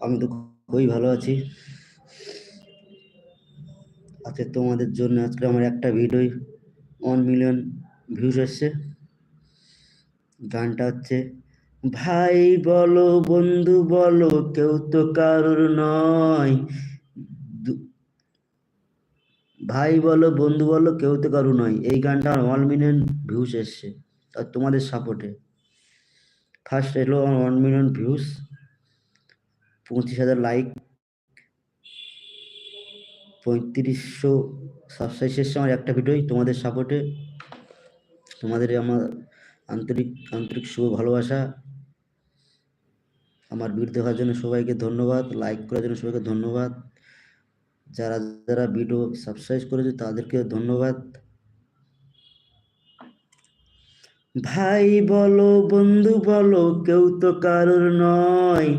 আমি তো খুবই ভালো আছি। আজকে তোমাদের জন্য আজকে আমার একটা ভিডিও ওয়ান মিলিয়ন ভিউজ এসছে। গানটা হচ্ছে, ভাই বলো বন্ধু বলো, কেউ তো কারোর নয়। ভাই বলো বন্ধু বলো, কেউ তো কারও নয়। এই গানটা ওয়ান মিলিয়ন ভিউজ এসছে। আর তোমাদের সাপোর্টে ফার্স্ট এলো আমার ওয়ান মিলিয়ন ভিউজ পঁচিশ হাজার লাইক পঁয়ত্রিশশো সাবস্ক্রাইব এসছে আমার একটা ভিডিওই তোমাদের সাপোর্টে তোমাদের আমার আন্তরিক আন্তরিক শুভ ভালোবাসা। আমার ভিডিও দেখার জন্য সবাইকে ধন্যবাদ লাইক করার জন্য সবাইকে ধন্যবাদ। যারা যারা ভিডিও সাবস্ক্রাইব করেছে তাদেরকে ধন্যবাদ। ভাই বলো, বন্ধু বলো, কেউ তো কারোর নয়।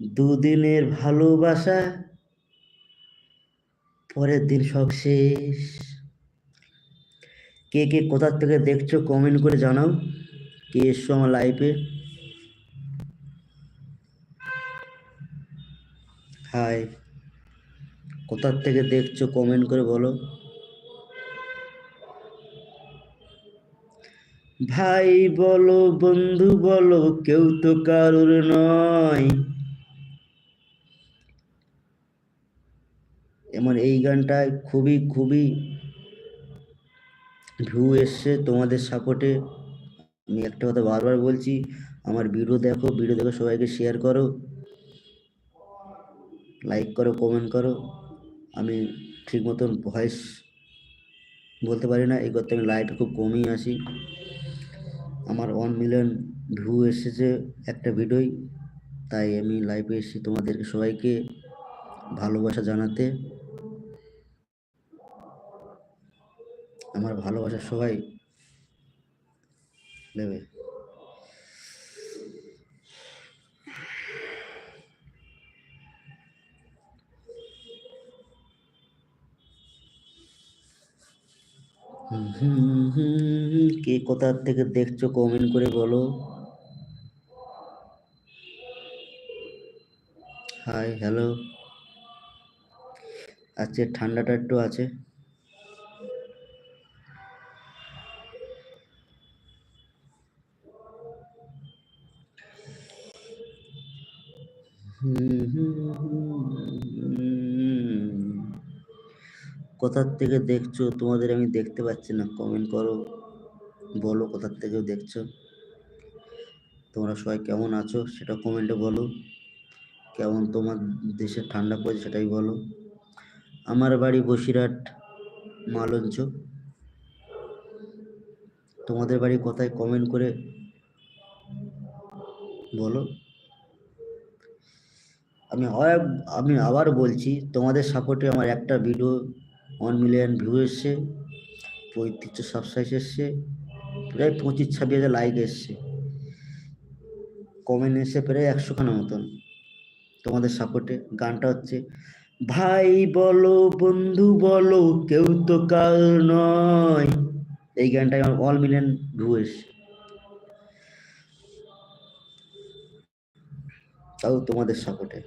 দুদিনের ভালোবাসা, পরের দিন সব শেষ। কে কে কোথার থেকে দেখছ কমেন্ট করে জানাও। কে এসছো আমার লাইফে হাই কোথার থেকে দেখছ কমেন্ট করে বলো। ভাই বলো, বন্ধু বলো, কেউ তো কারোর নয়। এমন এই গানটায় খুবই খুবই ভিউ এসছে তোমাদের সাপোর্টে আমি একটা কথা বারবার বলছি, আমার ভিডিও দেখো ভিডিও দেখো সবাইকে শেয়ার করো। লাইক করো কমেন্ট করো। আমি ঠিক মতন ভয়েস বলতে পারি না, এই করতে আমি লাইট খুব কমই আসি আমার ওয়ান মিলিয়ন ভিউ এসেছে একটা ভিডিওই তাই আমি লাইভে এসেছি তোমাদেরকে সবাইকে ভালোবাসা জানাতে। আমার ভালোবাসা সবাই হুম, কে কোথা থেকে দেখছ কমেন্ট করে বলো। হাই হ্যালো আজকে ঠান্ডাটা একটু আছে। কোথার থেকে দেখছ? তোমাদের আমি দেখতে পাচ্ছি না। কমেন্ট করো। বলো কোথার থেকে দেখছ। তোমরা সবাই কেমন আছো সেটা কমেন্টে বলো। কেমন তোমার দেশে ঠান্ডা পড়েছে সেটাই বলো। আমার বাড়ি বসিরহাট, মালঞ্চ। তোমাদের বাড়ি কোথায়? কমেন্ট করে বলো। আমি আমি আবার বলছি, তোমাদের সাপোর্টে আমার একটা ভিডিও ওয়ান মিলিয়ন ভিউ এসছে, পঁয়ত্রিশশো সাবস্ক্রাইব এসছে, প্রায় পঁচিশ, ছাব্বিশ হাজার লাইক এসছে। কমেন্ট এসে প্রায় একশোখানা মতন। তোমাদের সাপোর্টে গানটা হচ্ছে, ভাই বলো, বন্ধু বলো, কেউ তো কাল নয়। এই গানটাই আমার অল মিলিয়ন ভিউ এসছে। তাও তোমাদের সাপোর্টে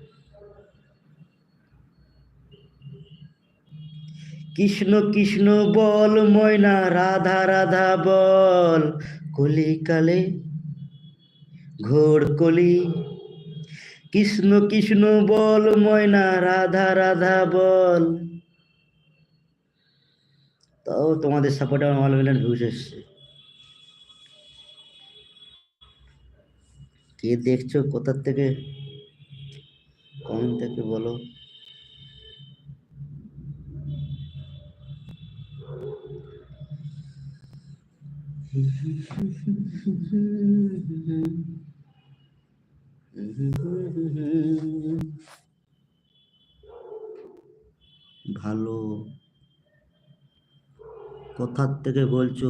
কৃষ্ণ কৃষ্ণ বল, ময়না রাধা রাধা বল। কলি কালে, ঘোর কলি। কৃষ্ণ কৃষ্ণ বল, ময়না রাধা রাধা বল। তাও তোমাদের সাপোর্টে আমার অল মিলিয়ন ভিউজ এসছে। কে দেখছ, কোথার থেকে? কমেন্ট থেকে বলো। ভালো কোথার থেকে বলছো।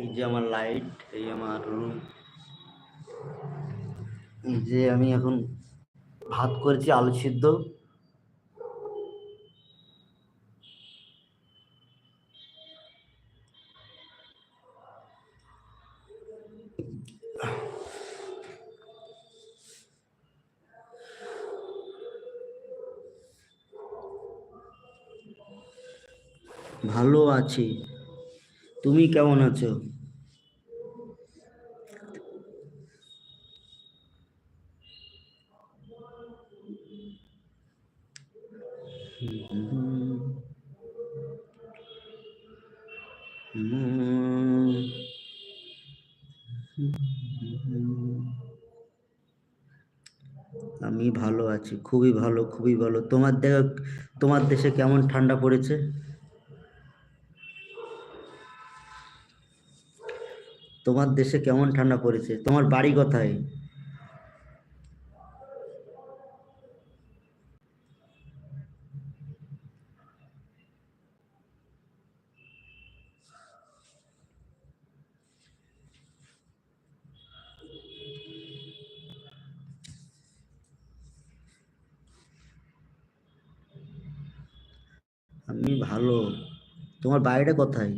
এই যে আমার লাইট এই আমার রুম যে আমি এখন ভাত করেছি, আলু সিদ্ধ। ভালো আছি। তুমি কেমন আছো? আমি ভালো আছি, খুবই ভালো খুবই ভালো। তোমার দেখ তোমার দেশে কেমন ঠান্ডা পড়েছে? তোমার দেশে কেমন ঠান্ডা পড়েছে? তোমার বাড়ি কোথায়? আমি ভালো। তোমার বাড়িটা কোথায়?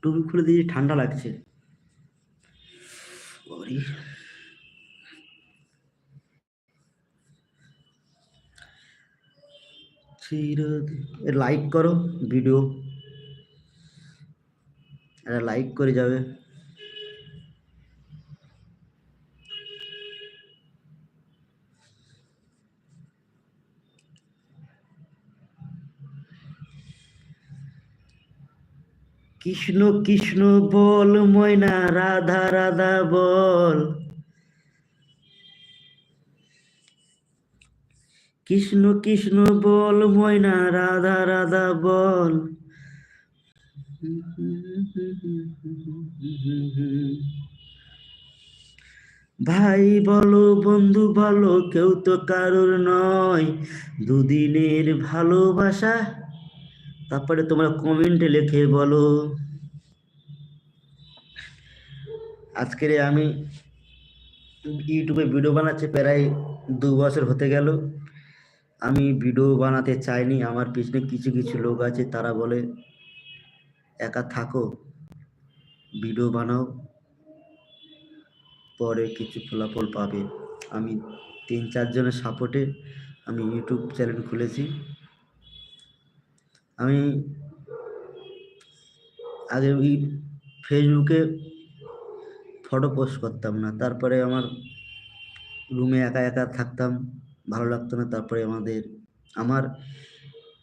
টুপি খুলে দিয়ে ঠান্ডা লাগছে। লাইক করো ভিডিও এটা লাইক করে যাবে। কৃষ্ণ কৃষ্ণ বল, ময়না, রাধা রাধা বল। কৃষ্ণ কৃষ্ণ বল, ময়না, রাধা রাধা বল। ভাই বলো, বন্ধু বলো, কেউ তো কারোর নয়। দুদিনের ভালোবাসা তারপরে তোমরা কমেন্টে লিখে বলো। আজকের আমি ইউটিউবে ভিডিও বানাচ্ছি, প্রায় দু বছর হতে গেল। আমি ভিডিও বানাতে চাইনি, আমার পিছনে কিছু কিছু লোক আছে, তারা বলে, একা থাকো ভিডিও বানাও, পরে কিছু ফলাফল পাবে। আমি তিন চারজনের সাপোর্টে আমি ইউটিউব চ্যানেল খুলেছি। আমি আগে ওই ফেসবুকে ফটো পোস্ট করতাম না। তারপরে আমার রুমে একা একা থাকতাম, ভালো লাগতো না। তারপরে আমাদের, আমার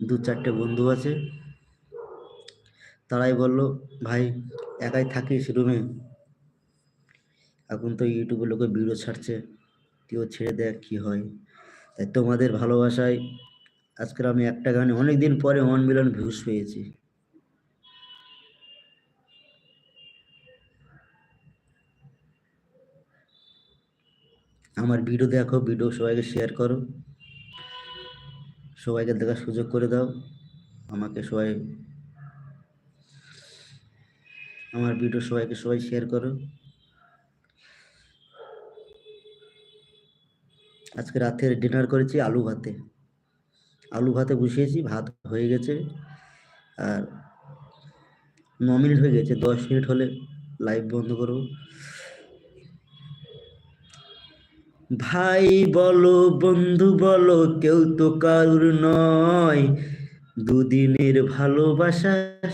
দু চারটে বন্ধু আছে। তারাই বলল, ভাই, একাই থাকিস রুমে এখন তো ইউটিউবে লোকে ভিডিও ছাড়ছে, কেউ ছেড়ে দেখ কি হয়? তাই তোমাদের ভালোবাসায় আজকের আমি একটা গানে অনেক দিন পরে ওয়ান মিলিয়ন ভিউজ পেয়েছি। আমার ভিডিও দেখো ভিডিও সবাইকে শেয়ার করো। সবাইকে দেখার সুযোগ করে দাও। আমাকে সবাই, আমার ভিডিও সবাইকে সবাই শেয়ার করো। আজকে রাতের ডিনার করেছি আলু ভাতে। আলু ভাতে বসিয়েছি, ভাত হয়ে গেছে। আর ন মিনিট হয়ে গেছে, দশ মিনিট হলে লাইভ বন্ধ করব। ভাই বলো, বন্ধু বলো, কেউ তো কারুর নয়। দুদিনের ভালোবাসা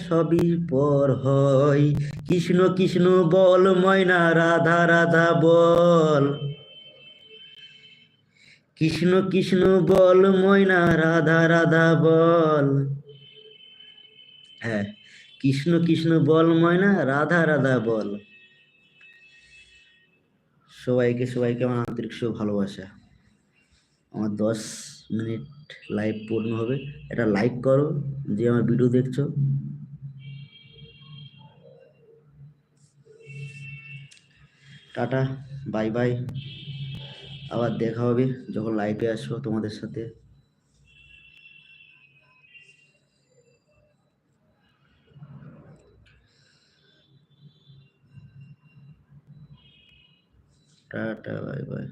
সবই পর হয়। কৃষ্ণ কৃষ্ণ বল, ময়না, রাধা রাধা বল। কৃষ্ণ কৃষ্ণ বল, ময়না রাধা রাধা বল। হ্যাঁ কৃষ্ণ কৃষ্ণ বল, ময়না রাধা রাধা বল। সবাইকে সবাইকে আমার আন্তরিক ভালোবাসা। আমার দশ মিনিট লাইভ পূর্ণ হবে। এটা লাইক করো, যে আমার ভিডিও দেখছ। টাটা বাই বাই আবার দেখা হবে যখন লাইভে আসব তোমাদের সাথে। Tata bye bye